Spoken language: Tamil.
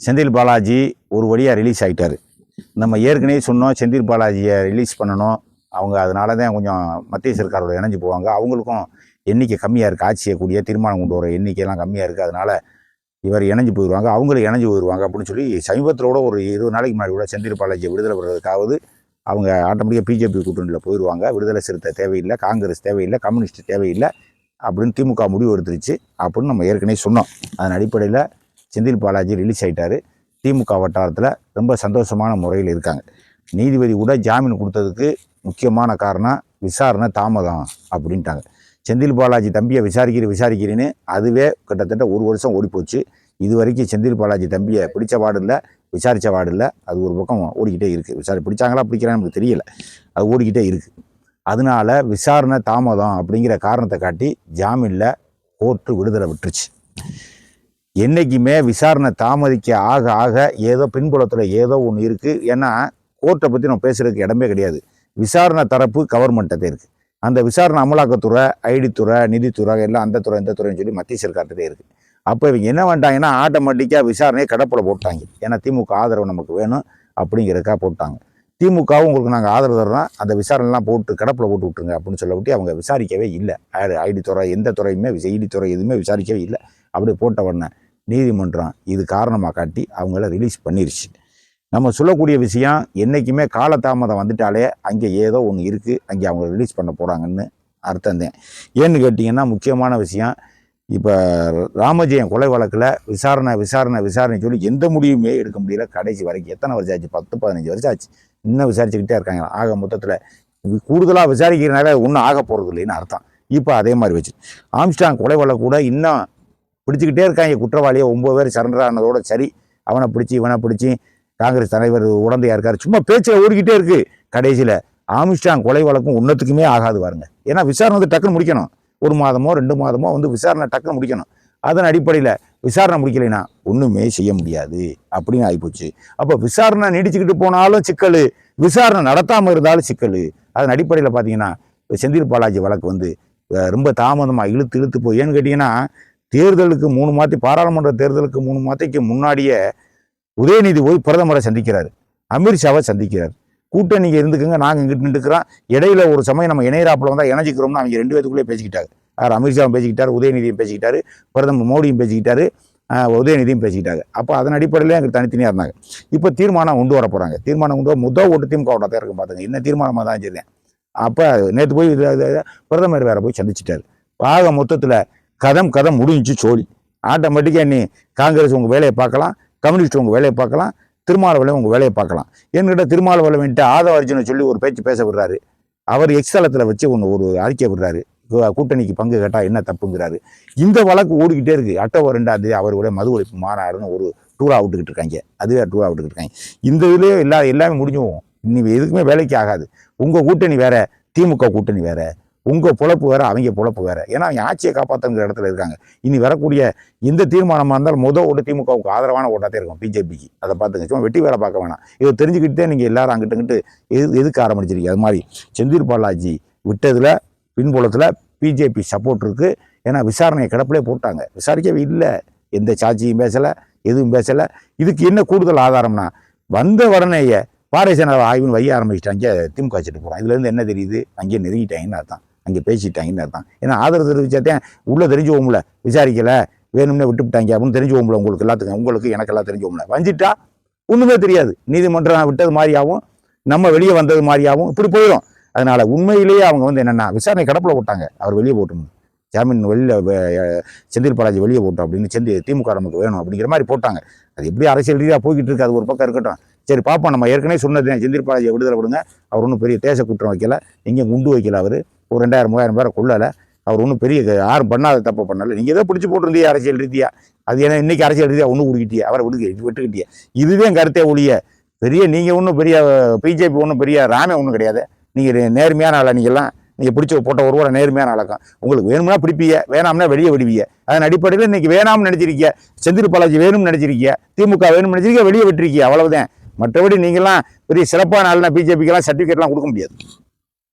செந்தில் பாலாஜி ஒரு வழியாக ரிலீஸ் ஆகிட்டார் நம்ம ஏற்கனவே சொன்னோம் செந்தில் பாலாஜியை ரிலீஸ் பண்ணணும். அவங்க அதனால தான் கொஞ்சம் மத்திய சர்க்காரோட இணைஞ்சு போவாங்க. அவங்களுக்கும் எண்ணிக்கை கம்மியாக இருக்குது ஆட்சியை கூடிய தீர்மானம் கொண்டு வர எண்ணிக்கையெல்லாம் கம்மியாக இருக்குது அதனால் இவர் இணைஞ்சு போயிடுவாங்க அவங்களும் இணைஞ்சு போயிடுவாங்க அப்படின்னு சொல்லி சமீபத்தில் கூட ஒரு இருபது நாளைக்கு முன்னாடி கூட செந்தில் பாலாஜியை விடுதலை பெறுவதற்காவது அவங்க ஆட்டோமேட்டிக்காக பிஜேபி கூட்டணியில் போயிடுவாங்க விடுதலை சிறுத்தை தேவையில்லை காங்கிரஸ் தேவையில்லை கம்யூனிஸ்ட் தேவையில்லை அப்படின்னு திமுக முடிவு எடுத்துருச்சு அப்படின்னு நம்ம ஏற்கனவே சொன்னோம். அதன் அடிப்படையில் செந்தில் பாலாஜி ரிலீஸ் ஆயிட்டாரு. திமுக வட்டாரத்தில் ரொம்ப சந்தோஷமான முறையில் இருக்காங்க. நீதிபதி கூட ஜாமீன் கொடுத்ததுக்கு முக்கியமான காரணம் விசாரணை தாமதம் அப்படின்ட்டாங்க. செந்தில் பாலாஜி தம்பியை விசாரிக்கிற விசாரிக்கிறேன்னு அதுவே கிட்டத்தட்ட ஒரு வருஷம் ஓடிப்போச்சு. இது வரைக்கும் செந்தில் பாலாஜி தம்பியை பிடிச்ச வார்டு இல்லை விசாரித்த வார்டு இல்லை. அது ஒரு பக்கம் ஓடிக்கிட்டே இருக்குது விசாரி பிடிச்சாங்களா பிடிக்கிறான்னு நமக்கு தெரியல. அது ஓடிக்கிட்டே இருக்குது அதனால விசாரணை தாமதம் அப்படிங்கிற காரணத்தை காட்டி ஜாமீனில் கோர்ட்டு விடுதலை விட்டுருச்சு. என்றைக்குமே விசாரணை தாமதிக்க ஆக ஆக ஏதோ பின்புலத்தில் ஏதோ ஒன்று இருக்குது ஏன்னா கோர்ட்டை பற்றி நம்ம பேசுகிறதுக்கு இடமே கிடையாது. விசாரணை தரப்பு கவர்மெண்ட்டே இருக்குது அந்த விசாரணை அமலாக்கத்துறை ஐடித்துறை நிதித்துறை எல்லாம் அந்த துறை இந்த துறைன்னு சொல்லி மத்திய சர்க்கார்ட்டே இருக்குது அப்போ இவங்க என்ன பண்ணிட்டாங்கன்னா ஆட்டோமேட்டிக்காக விசாரணையை கடப்பில் போட்டாங்க. ஏன்னா திமுக ஆதரவு நமக்கு வேணும் அப்படிங்கிறதுக்காக போட்டாங்க. திமுகவும் உங்களுக்கு நாங்கள் ஆதரவு தர்றோம். அந்த விசாரணைலாம் போட்டு கடப்பில் போட்டு விட்டுருங்க அப்படின்னு சொல்ல அவங்க விசாரிக்கவே இல்லை. ஐடி துறை எந்த துறையுமே ஐடி துறை எதுவுமே விசாரிக்கவே இல்லை. அப்படி போட்ட உடனே நீதிமன்றம் இது காரணமாக காட்டி அவங்கள ரிலீஸ் பண்ணிருச்சு. நம்ம சொல்லக்கூடிய விஷயம் என்றைக்குமே காலதாமதம் வந்துட்டாலே அங்கே ஏதோ ஒன்று இருக்குது அங்கே அவங்க ரிலீஸ் பண்ண போகிறாங்கன்னு அர்த்தம் தான். ஏன்னு கேட்டிங்கன்னா முக்கியமான விஷயம் இப்போ ராமஜெயம் கொலை வழக்கில் விசாரணை விசாரணை விசாரணை சொல்லி எந்த முடிவுமே எடுக்க முடியல. கடைசி வரைக்கும் எத்தனை வருஷம் ஆச்சு? பத்து பதினஞ்சு வருஷம் ஆச்சு. இன்னும் விசாரிச்சுக்கிட்டே இருக்காங்க. ஆக மொத்தத்தில் கூடுதலாக விசாரிக்கிறனால ஒன்றும் ஆக போகிறது இல்லைன்னு அர்த்தம். இப்போ அதே மாதிரி வச்சு. ஆம்ஸ்டாங் கொலை வழக்கு கூட இன்னும் பிடிச்சிக்கிட்டே இருக்காங்க. குற்றவாளியை ஒம்பது பேர் சரண்டர் ஆனதோட சரி. அவனை பிடிச்சி இவனை பிடிச்சி காங்கிரஸ் தலைவர் உடந்தையாக இருக்கார். சும்மா பேச்சில் ஓடிக்கிட்டே இருக்கு கடைசியில். ஆம்ஸ்டாங் கொலை வழக்கும் ஒன்றத்துக்குமே ஆகாது பாருங்க. ஏன்னா விசாரணை வந்து டக்குன்னு முடிக்கணும். ஒரு மாதமோ ரெண்டு மாதமோ வந்து விசாரணை டக்குன்னு முடிக்கணும். அதன் அடிப்படையில் விசாரணை முடிக்கலைன்னா ஒன்றுமே செய்ய முடியாது. அப்படின்னு ஆகிப்போச்சு அப்போ விசாரணை நீடிச்சுக்கிட்டு போனாலும் சிக்கல். விசாரணை நடத்தாமல் இருந்தாலும் சிக்கல். அதன் அடிப்படையில் பார்த்தீங்கன்னா செந்தில் பாலாஜி வழக்கு வந்து ரொம்ப தாமதமாக இழுத்து இழுத்து போய். ஏன்னு கேட்டிங்கன்னா தேர்தலுக்கு மூணு மாற்றி பாராளுமன்ற தேர்தலுக்கு மூணு மாதத்துக்கு முன்னாடியே உதயநிதி போய் பிரதமரை சந்திக்கிறார். அமித்ஷாவை சந்திக்கிறார். கூட்டணிங்க இருந்துக்குங்க நாங்கள் இங்கிட்டு நின்றுக்கிறோம். இடையில ஒரு சமயம் நம்ம இணையராப்பில் வந்தால் இணைஞ்சிக்கிறோம்னு அவங்க ரெண்டு பேத்துக்குள்ளே பேசிக்கிட்டாங்க. யார்? அமித்ஷாவும் பேசிக்கிட்டார் உதயநிதியும் பேசிக்கிட்டாரு பிரதமர் மோடியும் பேசிக்கிட்டாரு உதயநிதியும் பேசிக்கிட்டாங்க. அப்போ அதன் அடிப்படையில் எங்களுக்கு தனித்தனியாக இருந்தாங்க. இப்போ தீர்மானம் கொண்டு வர போகிறாங்க தீர்மானம் கொண்டு வர முதல் ஓட்டு திமுக ஓட்டத்தை இருக்கும் பார்த்துங்க என்ன தீர்மானமாக தான் சரிதான் அப்போ நேற்று போய் பிரதமர் வேற போய் சந்திச்சிட்டாரு. ஆக மொத்தத்தில் கதம் கதம் முடிஞ்சு சோழி. ஆட்டோமேட்டிக்காக நீ காங்கிரஸ் உங்கள் வேலையை பார்க்கலாம் கம்யூனிஸ்ட் உங்கள் வேலையை பார்க்கலாம் திருமாவளவன் உங்கள் வேலையை பார்க்கலாம். என்கிட்ட திருமாவளவன்ட்டு ஆதவ அர்ஜுனை சொல்லி ஒரு பேச்சு பேச விடுறாரு. அவர் எக்ஸ்தலத்தில் வச்சு ஒன்று ஒரு அறிக்கை விடுறாரு. கூட்டணிக்கு பங்கு கேட்டால் என்ன தப்புங்கிறாரு. இந்த வழக்கு ஓடிக்கிட்டே இருக்குது அக்டோபர் ரெண்டாம் தேதி அவருடைய மது ஒழிப்பு மாநாடுன்னு ஒரு டூரா விட்டுக்கிட்டு இருக்காங்க. அதுவே டூரா விட்டுக்கிட்டு இருக்காங்க. இந்த இதுலேயே எல்லா எல்லாமே முடிஞ்சு போகும் இனி எதுக்குமே வேலைக்கு ஆகாது. உங்கள் கூட்டணி வேறு திமுக கூட்டணி வேறு. உங்கள் பொழப்பு வேற அவங்க பொழப்பு வேற. ஏன்னா அவங்க ஆட்சியை காப்பாற்றுங்கிற இடத்துல இருக்காங்க. இனி வரக்கூடிய எந்த தீர்மானமாக இருந்தாலும் முதல் ஓட்டு திமுகவுக்கு ஆதரவான ஓட்டாத்தே இருக்கும் பிஜேபிக்கு. அதை பார்த்துங்க. சும்மா வெட்டி வேலை பார்க்க வேணாம். இதை தெரிஞ்சுக்கிட்டே நீங்கள் எல்லாரும் அங்கிட்டு இங்கிட்டு எது எதுக்கு ஆரம்பிச்சிருக்கீங்க? அது மாதிரி செந்தில் பாலாஜி விட்டதில் பின்புலத்தில் பிஜேபி சப்போர்ட் இருக்குது ஏன்னா விசாரணையை கிடப்பிலே போட்டாங்க. விசாரிக்கவே இல்லை. எந்த சாட்சியும் பேசலை எதுவும் பேசலை. இதுக்கு என்ன கூடுதல் ஆதாரம்னா வந்த உடனேயே பாரேசன ஆய்வுன்னு வைய ஆரம்பிச்சிட்டாங்க திமுக வச்சுட்டு போகிறோம் இதுலேருந்து என்ன தெரியுது? அங்கேயே நெருங்கிட்டாங்கன்னு அர்த்தம். அங்கே பேசிட்டாங்கன்னு அர்த்தம் ஏன்னா ஆதரவு தெரிவிச்சாத்தேன் உள்ளே தெரிஞ்சுவோம்ல விசாரிக்கலை வேணும்னே விட்டுவிட்டாங்க அப்படின்னு தெரிஞ்சுவோம்ல உங்களுக்கு எல்லாத்துக்கும் உங்களுக்கு எனக்கு எல்லாம் தெரிஞ்சுவோம்ல. வஞ்சிட்டா ஒன்றுமே தெரியாது. நீதிமன்றம் விட்டது மாதிரியாகவும் நம்ம வெளியே வந்தது மாதிரியாகவும் இப்படி போயிடும். அதனால் உண்மையிலேயே அவங்க வந்து என்னென்னா விசாரணை கடப்பில் போட்டாங்க. அவர் வெளியே போட்டணும் ஜாமீன் வெளியில் செந்தில் பாலாஜி வெளியே போட்டோம் அப்படின்னு செந்தி திமுக நமக்கு வேணும் அப்படிங்கிற மாதிரி போட்டாங்க. அது எப்படி அரசியல் ரீதியாக போய்கிட்டு இருக்கு அது ஒரு பக்கம் இருக்கட்டும். சரி பார்ப்போம் நம்ம ஏற்கனவே சொன்னது செந்தில் பாலாஜியை விடுதலை விடுங்க. அவர் ஒன்றும் பெரிய தேச குற்றம் வைக்கல. எங்கேயும் குண்டு வைக்கல அவர். ஒரு ரெண்டாயிரம் மூவாயிரம் பேரை கொள்ளலை அவர் ஒன்றும் பெரிய யாரும் பண்ணாத தப்பு பண்ணலை. நீங்கள் ஏதோ பிடிச்சி போட்டிருந்தியா அரசியல் ரீதியாக அது ஏன்னா இன்றைக்கி அரசியல் ரீதியாக ஒன்று கொடுக்கிட்டியா? அவரை விடுக்க விட்டுக்கிட்டியா. இதுவே கருத்தே ஒழிய. பெரிய நீங்கள் ஒன்றும் பெரிய பிஜேபி ஒன்றும் பெரிய ராமே ஒன்றும் கிடையாது. நீங்கள் நேர்மையான ஆளா நீங்கள்லாம் நீங்கள் பிடிச்ச போட்ட ஒரு கூட நேர்மையான ஆளக்கம் உங்களுக்கு வேணும்னா பிடிப்பீங்க வேணாம்னா வெளியே விடுவீங்க. அதன் அடிப்படையில் இன்றைக்கி வேணாம்னு நினச்சிருக்கிய செந்தில் பாலாஜி வேணும்னு நினச்சிருக்கிய திமுக வேணும்னு நினச்சிருக்கீங்க வெளியே விட்டுருக்கீங்க அவ்வளவுதான். மற்றபடி நீங்களாம் பெரிய சிறப்பான ஆளுனா பிஜேபிக்கெல்லாம் சர்டிஃபிகேட்லாம் கொடுக்க முடியாது.